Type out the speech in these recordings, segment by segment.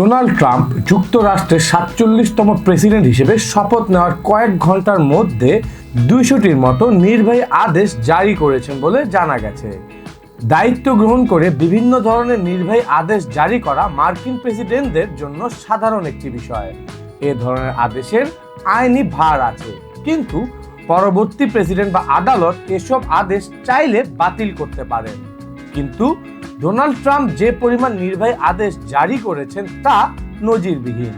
Donald Trump যুক্তরাষ্ট্রের সাতচল্লিশতম president হিসেবে শপথ নেওয়ার কয়েক ঘণ্টার মধ্যে দুইশোটির মতো নির্বাহী আদেশ জারি করেছেন বলে জানা গেছে। দায়িত্ব গ্রহণ করে বিভিন্ন ধরনের নির্বাহী আদেশ জারি করা মার্কিন প্রেসিডেন্টদের জন্য সাধারণ একটি বিষয়। এ ধরনের আদেশের আইনি ভার আছে, কিন্তু পরবর্তী প্রেসিডেন্ট বা আদালত এসব আদেশ চাইলে বাতিল করতে পারেন। কিন্তু ডোনাল্ড ট্রাম্প যে পরিমাণ নির্বাহী আদেশ জারি করেছেন তা নজিরবিহীন।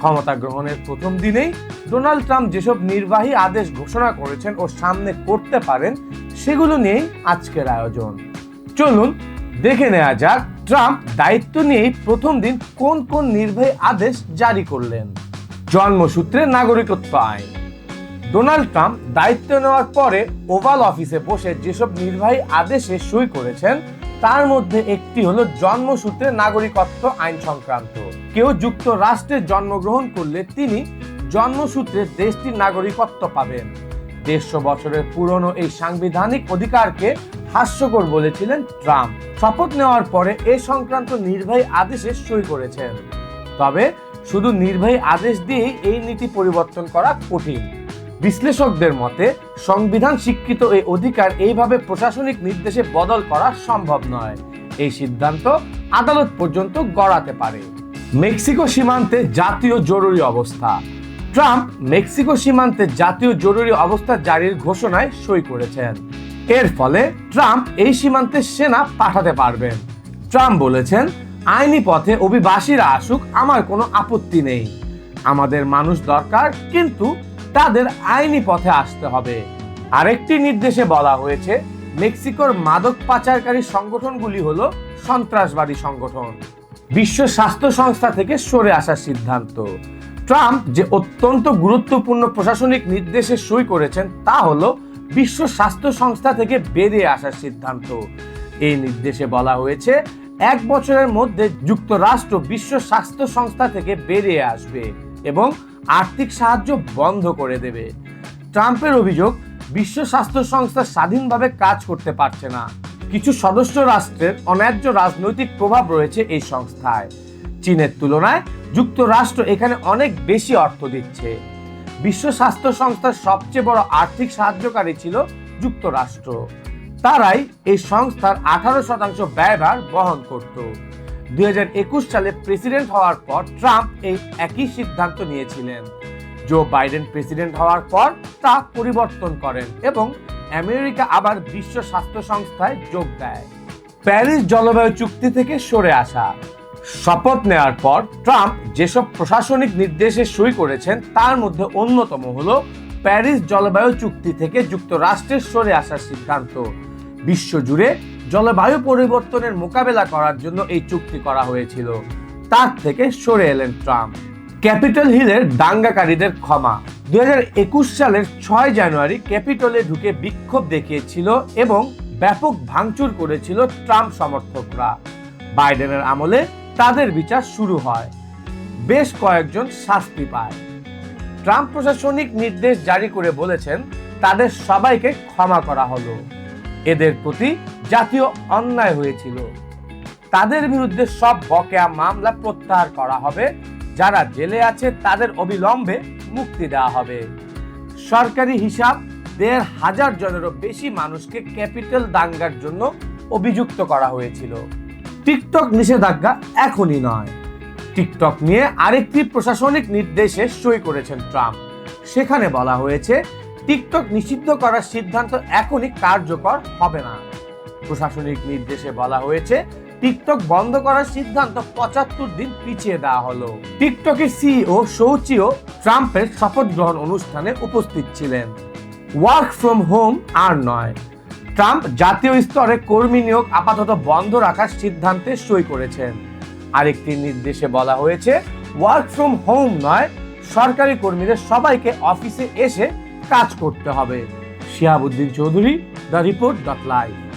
ক্ষমতা গ্রহণের প্রথম দিনেই ডোনাল্ড ট্রাম্প যেসব নির্বাহী আদেশ ঘোষণা করেছেন ও সামনে করতে পারেন, সেগুলো নিয়েই আজকের আয়োজন। চলুন দেখে নেওয়া যাক ট্রাম্প দায়িত্ব নিয়েই প্রথম দিন কোন কোন নির্বাহী আদেশ জারি করলেন। জন্মসূত্রে নাগরিকত্ব আইন। ডোনাল্ড ট্রাম্প দায়িত্ব নেওয়ার পরে ওভাল অফিসে বসে যেসব নির্বাহী আদেশে সই করেছেন তার মধ্যে একটি হলো জন্মসূত্রে নাগরিকত্ব আইন সংক্রান্ত। কেউ যুক্তরাষ্ট্রে জন্মগ্রহণ করলে তিনি জন্মসূত্রে দেশটির নাগরিকত্ব পাবেন। দেড়শো বছরের পুরনো এই সাংবিধানিক অধিকারকে হাস্যকর বলেছিলেন ট্রাম্প। শপথ নেওয়ার পরে এ সংক্রান্ত নির্বাহী আদেশে সই করেছেন। তবে শুধু নির্বাহী আদেশ দিয়েই এই নীতি পরিবর্তন করা কঠিন। বিশ্লেষকদের মতে, সংবিধান স্বীকৃত এই অধিকার এইভাবে প্রশাসনিক নির্দেশে বদল করা সম্ভব নয়। এই সিদ্ধান্ত আদালত পর্যন্ত গড়াতে পারে। মেক্সিকো সীমান্তে জাতীয় জরুরি অবস্থা। ট্রাম্প মেক্সিকো সীমান্তে জাতীয় জরুরি অবস্থা জারির ঘোষণায় সই করেছেন। এর ফলে ট্রাম্প এই সীমান্তে সেনা পাঠাতে পারবেন। ট্রাম্প বলেছেন, আইনি পথে অভিবাসীরা আসুক, আমার কোনো আপত্তি নেই। আমাদের মানুষ দরকার, কিন্তু তাদের আইনি পথে আসতে হবে। আরেকটি নির্দেশে বলা হয়েছে, মেক্সিকোর মাদক পাচারকারী সংগঠনগুলি হলো সন্ত্রাসবাদী সংগঠন। বিশ্ব স্বাস্থ্য সংস্থা থেকে সরে আসার সিদ্ধান্ত। ট্রাম্প যে অত্যন্ত গুরুত্বপূর্ণ প্রশাসনিক নির্দেশে সই করেছেন, তা হলো বিশ্ব স্বাস্থ্য সংস্থা থেকে বেরিয়ে আসার সিদ্ধান্ত। এই নির্দেশে বলা হয়েছে, এক বছরের মধ্যে যুক্তরাষ্ট্র বিশ্ব স্বাস্থ্য সংস্থা থেকে বেরিয়ে আসবে। এবং আর্থিক সাহায্য বন্ধ করে দেবে। ট্রাম্পের অভিযোগ, বিশ্ব স্বাস্থ্য সংস্থা স্বাধীনভাবে কাজ করতে পারছে না। কিছু সদস্য রাষ্ট্রের অন্যায্য রাজনৈতিক প্রভাব রয়েছে এই সংস্থায়। চীনের তুলনায় যুক্তরাষ্ট্র এখানে অনেক বেশি অর্থ দিচ্ছে। বিশ্ব স্বাস্থ্য সংস্থার সবচেয়ে বড় আর্থিক সাহায্যকারী ছিল যুক্তরাষ্ট্র। তারাই এই সংস্থার আঠারো শতাংশ ব্যয়ভার বহন করত। দুই সালে প্রেসিডেন্ট হওয়ার পর ট্রাম্প এই একই সিদ্ধান্ত নিয়েছিলেন। জো বাইডেন প্রেসিডেন্ট হওয়ার পর তা পরিবর্তন করেন এবং আমেরিকা আবার বিশ্ব স্বাস্থ্য সংস্থায় যোগ দেয়। প্যারিস জলবায়ু চুক্তি থেকে সরে আসা। শপথ নেওয়ার পর ট্রাম্প যেসব প্রশাসনিক নির্দেশে সই করেছেন, তার মধ্যে অন্যতম হল প্যারিস জলবায়ু চুক্তি থেকে যুক্তরাষ্ট্রের সরে আসার সিদ্ধান্ত। বিশ্বজুড়ে জলবায়ু পরিবর্তনের মোকাবেলা করার জন্য এই চুক্তি করা হয়েছিল। তার থেকে সরে এলেন ট্রাম্প। ক্যাপিটাল হিলের দাঙ্গাকারীদের ক্ষমা। দু হাজার একুশ সালের ছয় জানুয়ারি ক্যাপিটলে ঢুকে বিক্ষোভ দেখিয়েছিল এবং ব্যাপক ভাঙচুর করেছিল ট্রাম্প সমর্থকরা। বাইডেনের আমলে তাদের বিচার শুরু হয়। বেশ কয়েকজন শাস্তি পায়। ট্রাম্প প্রশাসনিক নির্দেশ জারি করে বলেছেন, তাদের সবাইকে ক্ষমা করা হলো। এদের প্রতি জাতীয় অন্যায় হয়েছিল। তাদের বিরুদ্ধে সব বকেয়া মামলা প্রত্যাহার করা হবে। যারা জেলে আছে, তাদের অবিলম্বে মুক্তি দেওয়া হবে। সরকারি হিসাব, দেড় হাজার জনেরও বেশি মানুষকে ক্যাপিটাল দাঙ্গার জন্য অভিযুক্ত করা হয়েছিল। টিকটক নিষেধাজ্ঞা এখনই নয়। টিকটক নিয়ে আরেকটি প্রশাসনিক নির্দেশে সই করেছেন ট্রাম্প। সেখানে বলা হয়েছে টিকটক নিষিদ্ধ করার সিদ্ধান্ত এখনই কার্যকর হবে না। প্রশাসনিক নির্দেশে বলা হয়েছে, টিকটক বন্ধ করার সিদ্ধান্ত পঁচাত্তর দিন পিছিয়ে দেওয়া হলো। টিকটকের সিইও সৌচিও ট্রাম্পের শপথ গ্রহণ অনুষ্ঠানে উপস্থিত ছিলেন। ওয়ার্ক ফ্রম হোম আর নয়। ট্রাম্প জাতীয় স্তরে কর্মী নিয়োগ আপাতত বন্ধ রাখার সিদ্ধান্তে সই করেছেন। আরেকটি নির্দেশে বলা হয়েছে, ওয়ার্ক ফ্রম হোম নয়, সরকারি কর্মীদের সবাইকে অফিসে এসে কাজ করতে হবে। Shiabuddin Chowdhury the report dot live